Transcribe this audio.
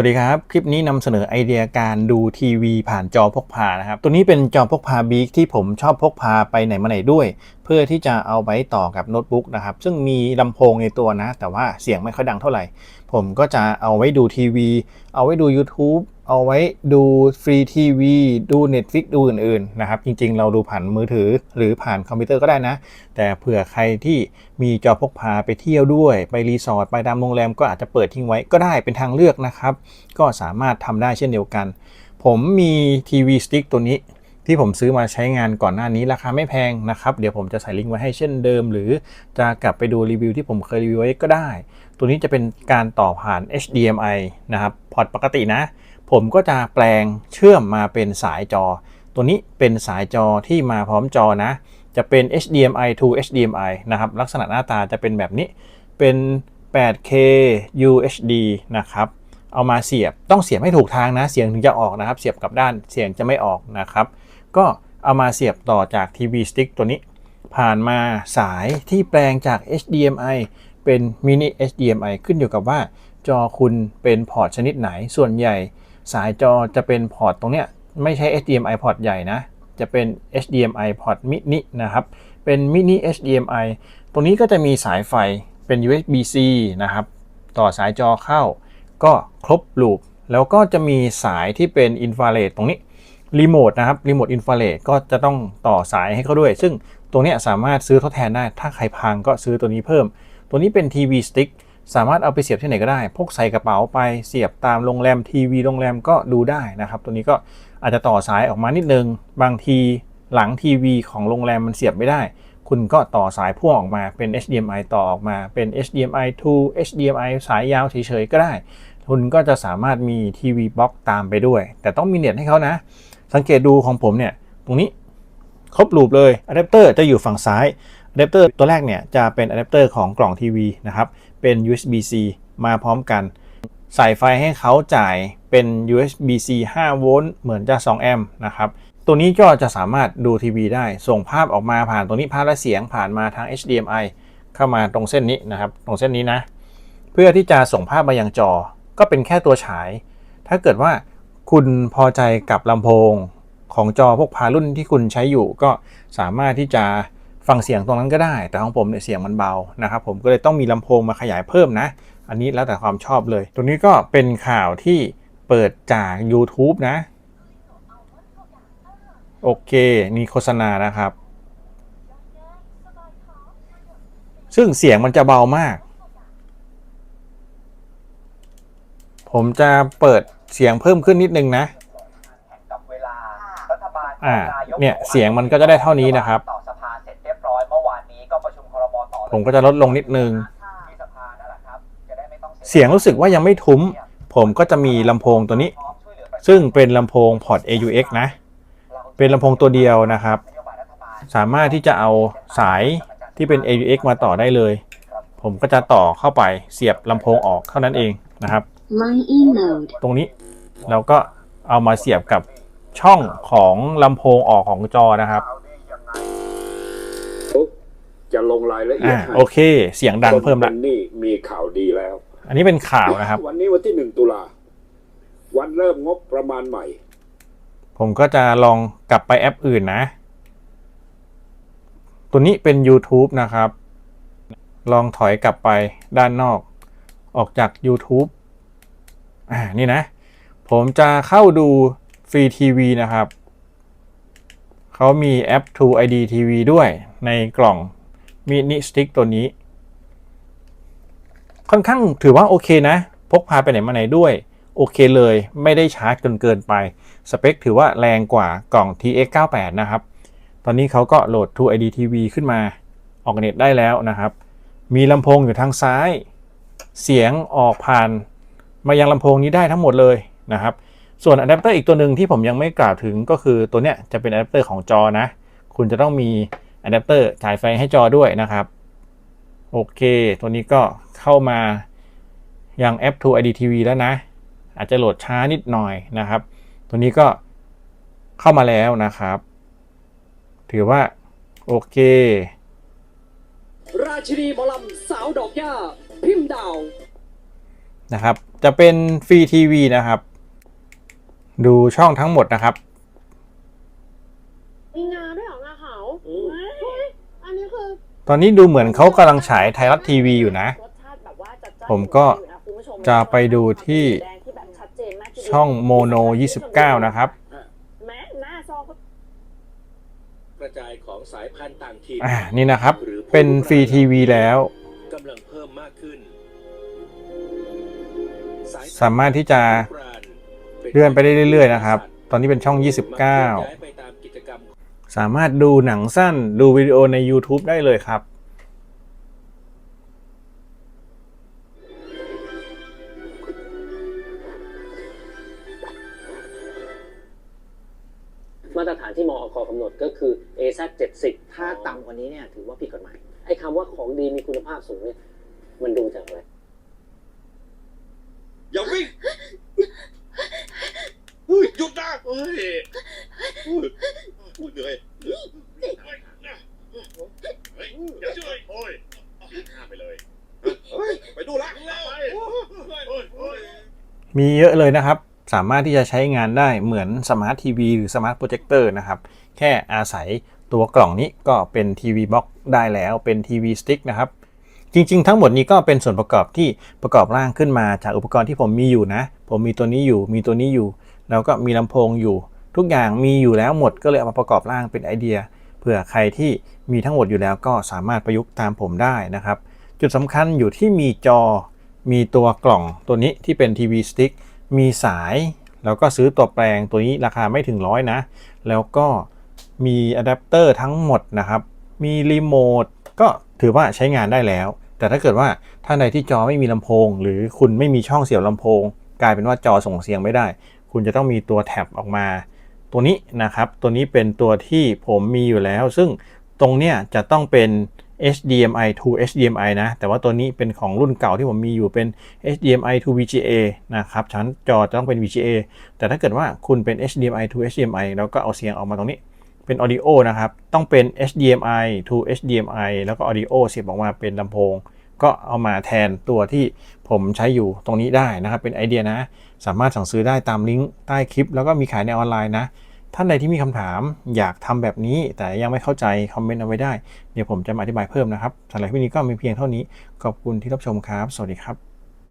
วัสดีครับ คลิปนี้นำเสนอไอเดียการดูทีวีผ่านจอพกพานะครับ ตัวนี้เป็นจอพกพาบี๊กที่ผมชอบพกพาไปไหนมาไหนด้วย เพื่อที่จะเอาไว้ต่อกับโน้ตบุ๊กนะครับ ซึ่งมีลำโพงในตัวนะ แต่ว่าเสียงไม่ค่อยดังเท่าไหร่ ผมก็จะเอาไว้ดูทีวี เอาไว้ดู YouTube เอาไว้ดูฟรีทีวีดู Netflix ดูอื่นๆนะครับ จริงๆ เราดูผ่านมือถือหรือผ่านคอมพิวเตอร์ก็ได้นะ แต่เผื่อใครที่มีจอพกพาไปเที่ยวด้วย ไปรีสอร์ทไปตามโรงแรมก็อาจจะเปิดทิ้งไว้ก็ได้เป็นทางเลือกนะครับ ก็สามารถทำได้เช่นเดียวกัน ผมมีทีวีสติ๊กตัวนี้ที่ผมซื้อมาใช้งานก่อนหน้านี้ราคาไม่แพงนะครับ เดี๋ยวผมจะใส่ลิงก์ไว้ให้เช่นเดิม หรือจะกลับไปดูรีวิวที่ผมเคยรีวิวไว้ก็ได้ ตัวนี้จะเป็นการต่อผ่าน HDMI นะครับพอร์ตปกตินะ ผมก็จะแปลงเชื่อมมาเป็นสายจอ ตัวนี้เป็นสายจอที่มาพร้อมจอนะ จะเป็น HDMI to HDMI นะครับลักษณะหน้าตาจะเป็นแบบนี้เป็น 8K UHD นะครับเอามาเสียบต้องเสียบให้ถูกทางนะ เสียงถึงจะออกนะครับ เสียบกับด้านเสียงจะไม่ออกนะครับ ก็เอามาเสียบต่อจากทีวีสติ๊กตัวนี้ ผ่านมาสายที่แปลงจาก HDMI เป็น mini HDMI ขึ้นอยู่กับว่าจอคุณเป็นพอร์ตชนิดไหน ส่วนใหญ่ สายจอจะเป็นพอร์ตตรงเนี้ยไม่ใช่ HDMI พอร์ตใหญ่นะ จะเป็น HDMI พอร์ตมินินะครับ เป็น mini HDMI ตรงนี้ก็จะมีสายไฟเป็น USB-C นะครับ ต่อสายจอเข้า ก็ครบลูป แล้วก็จะมีสายที่เป็นอินฟราเรดตรงนี้รีโมทนะครับรีโมทอินฟราเรดก็จะต้องต่อสายให้เขาด้วย ซึ่งตรงนี้สามารถซื้อทดแทนได้ ถ้าใครพังก็ซื้อตัวนี้เพิ่ม ตัวนี้เป็นทีวีสติ๊กสามารถเอาไปเสียบที่ไหนก็ได้ พกใส่กระเป๋าไปเสียบตามโรงแรมทีวีโรงแรมก็ดูได้นะครับ ตัวนี้ก็อาจจะต่อสายออกมานิดนึง บางทีหลังทีวีของโรงแรมมันเสียบไม่ได้ คุณก็ต่อสายพ่วงออกมาเป็น HDMI ต่อออกมาเป็น HDMI to HDMI สายยาวเฉยๆก็ได้ คุณก็จะสามารถมีทีวีบ็อกตามไปด้วย แต่ต้องมีเน็ตให้เขานะ สังเกตดูของผมเนี่ย ตรงนี้ครบลูปเลยอะแดปเตอร์จะอยู่ฝั่งซ้าย อะแดปเตอร์ตัวแรกเนี่ยจะเป็นอะแดปเตอร์ของกล่องทีวีนะครับ เป็น USB-C มาพร้อมกันใส่ไฟให้เขาจ่ายเป็น USB-C 5 โวลต์เหมือนจะ 2 แอมป์นะครับ ตัวนี้ก็จะสามารถดูทีวีได้ ส่งภาพออกมาผ่านตรงนี้ภาพและเสียงผ่านมาทาง HDMI เข้ามาตรงเส้นนี้นะครับ ตรงเส้นนี้นะ เพื่อที่จะส่งภาพมายังจอ ก็เป็นแค่ตัวฉาย ถ้าเกิดว่าคุณพอใจกับลำโพงของจอพวกพารุ่นที่คุณใช้อยู่ก็สามารถที่จะ ฟังเสียงตรงนั้นก็ได้ แต่ของผมเนี่ยเสียงมันเบานะครับผมก็เลยต้องมีลำโพงมาขยายเพิ่มนะ อันนี้แล้วแต่ความชอบเลย ตัวนี้ก็เป็นข่าวที่เปิดจาก YouTube นะ โอเคนี่โฆษณานะครับ ซึ่งเสียงมันจะเบามาก ผมจะเปิดเสียงเพิ่มขึ้นนิดนึงนะกับเวลารัฐบาลอ่าของายกเนี่ยเสียงมันก็จะได้เท่านี้นะครับต่ อสภาเสร็จเรียบร้อยเมื่อวานนี้ก็ประชุมครมต่อเลยผมก็จะลดลงนิดนึง ที่สภานั่นแหละครับจะได้ไม่ต้องเสียงรู้สึกว่ายังไม่ทุ้ม ผมก็จะมีลำโพงตัวนี้ พร้อมช่วยเหลือประชาชนซึ่งเป็นลำโพงพอร์ต AUX นะเป็นลำโพงตัวเดียวนะครับ นโยบายรัฐบาลสามารถที่จะเอาสายที่เป็น AUX มาต่อได้เลย ผมก็จะต่อเข้าไปเสียบลำโพงออกเท่านั้นเองนะครับ Line in mode. ตรงนี้เราก็เอามาเสียบกับช่องของลำโพงออกของจอนะครับจะ ลงรายละเอียอ่าดให้โอเค เสียงดังเพิ่มละคนนี่มีข่าวดีแล้ว อันนี้เป็นข่าวนะครับ วันนี้วันที่หนึ่งตุลา วันเริ่มงบประมาณใหม่ ผมก็จะลองกลับไปแอปอื่นนะ ตัวนี้เป็น YouTube นะครับ ลองถอยกลับไปด้านนอก ออกจาก YouTube อ่า นี่นะ ผมจะเข้าดูฟรีทีวีนะครับ เขามีแอป True ID TV ด้วยในกล่อง Mini Stick ตัวนี้ ค่อนข้างถือว่าโอเคนะ พกพาไปไหนมาไหนด้วย โอเคเลยไม่ได้ช้าจนเกินไป สเปคถือว่าแรงกว่ากล่อง TX98 นะครับ ตอนนี้เขาก็โหลด True ID TV ขึ้นมาออกเน็ตได้แล้วนะครับ มีลำโพงอยู่ทางซ้าย เสียงออกผ่านมายังลำโพงนี้ได้ทั้งหมดเลยนะครับส่วนอะแดปเตอร์อีกตัวหนึ่งที่ผมยังไม่กล่าวถึงก็คือตัวเนี้ยจะเป็นอะแดปเตอร์ของจอนะ คุณจะต้องมี อะแดปเตอร์จ่ายไฟให้จอด้วยนะครับ โอเค ตัวนี้ก็เข้ามายังแอป True ID TV แล้วนะ อาจจะโหลดช้านิดหน่อยนะครับ ตัวนี้ก็เข้ามาแล้วนะครับ ถือว่า โอเค ราชินีหมอลำสาวดอกหญ้าพิมพ์ดาวนะครับ จะเป็นฟรีทีวีนะครับ ดูช่องทั้งหมดนะครับมีงาด้วยเหรองาขาวเฮ้ยอันนี้คือ ตอนนี้ดูเหมือนเขากำลังฉายไทยรัฐทีวีอยู่นะรสชาติแบบว่าจัดจ้านผมก็อยู่นะคุณผู้ชมจะไปดูที่แดงที่แบบชัดเจนมากทีเดียวช่องโมโน 29 นะครับแม้หน้าซองก็กระจายของสายพันธุ์ต่างถิ่นอ่านี่นะครับหรือเป็นฟรีทีวีแล้วกำลังเพิ่มมากขึ้นสยพันธุ์สามารถที่จะโบราณเลื่อนไปได้เรื่อยๆนะครับ ตอนนี้เป็นช่องมักเคลื่อนย้าย29 สามารถดูหนังสั้นดูวิดีโอใน YouTube ได้เลยครับ มาตรฐานที่มอคกำหนดก็คือ AZ 70ถ้าต่ำกว่านี้เนี่ยถือว่าผิดกฎหมาย ไอ้คำว่าของดีมีคุณภาพสูงเนี่ย มันดูจากอะไร อย่าวิ่งเฮ้ยหยุดนะเฮ้ยเฮ้ยเหนื่อยเฮ้ยอย่าช่วยโอ้ยข้ามไปเลยเฮ้ยไปดูละไปโอ้ยโอ้ย มีเยอะเลยนะครับ สามารถที่จะใช้งานได้เหมือนสมาร์ททีวีหรือสมาร์ทโปรเจคเตอร์นะครับ แค่อาศัยตัวกล่องนี้ก็เป็นทีวีบ็อกได้แล้วเป็นทีวีสติ๊กนะครับ จริง ๆ ทั้งหมดนี้ก็เป็นส่วนประกอบที่ประกอบร่างขึ้นมาจากอุปกรณ์ที่ผมมีอยู่นะ ผมมีตัวนี้อยู่ มีตัวนี้อยู่ แล้วก็มีลำโพงอยู่ ทุกอย่างมีอยู่แล้วหมดก็เลยเอามาประกอบร่างเป็นไอเดียเผื่อใครที่มีทั้งหมดอยู่แล้วก็สามารถประยุกต์ตามผมได้นะครับ จุดสำคัญอยู่ที่มีจอ มีตัวกล่องตัวนี้ที่เป็นทีวีสติ๊กมีสายแล้วก็ซื้อตัวแปลงตัวนี้ราคาไม่ถึงร้อยนะ แล้วก็มีอะแดปเตอร์ทั้งหมดนะครับ มีรีโมทก็ถือว่าใช้งานได้แล้ว แต่ถ้าเกิดว่าท่านใดที่จอไม่มีลำโพง หรือคุณไม่มีช่องเสียบลำโพง กลายเป็นว่าจอส่งเสียงไม่ได้ คุณจะต้องมีตัวแท็บออกมา ตัวนี้นะครับ ตัวนี้เป็นตัวที่ผมมีอยู่แล้ว ซึ่งตรงเนี้ยจะต้องเป็น HDMI to HDMI นะ แต่ว่าตัวนี้เป็นของรุ่นเก่าที่ผมมีอยู่เป็น HDMI to VGA นะครับชั้นจอจะต้องเป็น VGA แต่ถ้าเกิดว่าคุณเป็น HDMI to HDMI แล้วก็เอาเสียงออกมาตรงนี้เป็น audio นะครับ ต้องเป็น HDMI to HDMI แล้วก็ audio เสียบออกมาเป็นลำโพง ก็เอามาแทนตัวที่ผมใช้อยู่ตรงนี้ได้นะครับ เป็นไอเดียนะ สามารถสั่งซื้อได้ตามลิงก์ใต้คลิป แล้วก็มีขายในออนไลน์นะ ท่านใดที่มีคำถามอยากทำแบบนี้ แต่ยังไม่เข้าใจคอมเมนต์เอาไว้ได้ เดี๋ยวผมจะมาอธิบายเพิ่มนะครับสำหรับวันนี้ก็มีเพียงเท่านี้ ขอบคุณที่รับชมครับ สวัสดีครับ